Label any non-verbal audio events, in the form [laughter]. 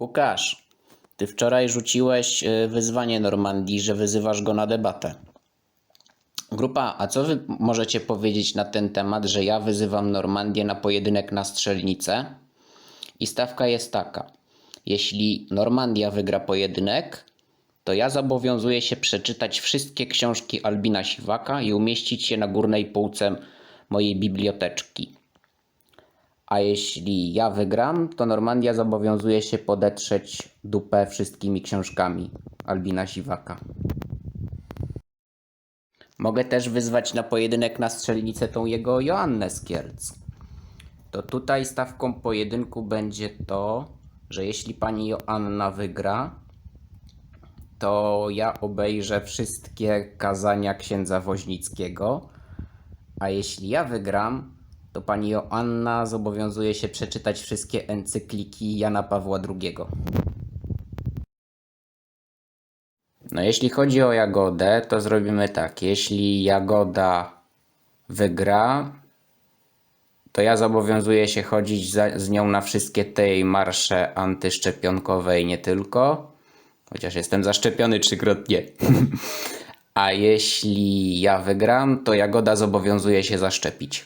Łukasz, ty wczoraj rzuciłeś y, wyzwanie Normandii, że wyzywasz go na debatę. Grupa, a co wy możecie powiedzieć na ten temat, że ja wyzywam Normandię na pojedynek na strzelnicę? I stawka jest taka. Jeśli Normandia wygra pojedynek, to ja zobowiązuję się przeczytać wszystkie książki Albina Siwaka i umieścić je na górnej półce mojej biblioteczki. A jeśli ja wygram, to Normandia zobowiązuje się podetrzeć dupę wszystkimi książkami Albina Siwaka. Mogę też wyzwać na pojedynek na strzelnicę tą jego Joannę z Kielc. To tutaj stawką pojedynku będzie to, że jeśli pani Joanna wygra, to ja obejrzę wszystkie kazania księdza Woźnickiego, a jeśli ja wygram, to pani Joanna zobowiązuje się przeczytać wszystkie encykliki Jana Pawła II. No jeśli chodzi o Jagodę, to zrobimy tak. Jeśli Jagoda wygra, to ja zobowiązuję się chodzić za, z nią na wszystkie te jej marsze antyszczepionkowe i nie tylko. Chociaż jestem zaszczepiony trzykrotnie. [laughs] A jeśli ja wygram, to Jagoda zobowiązuje się zaszczepić.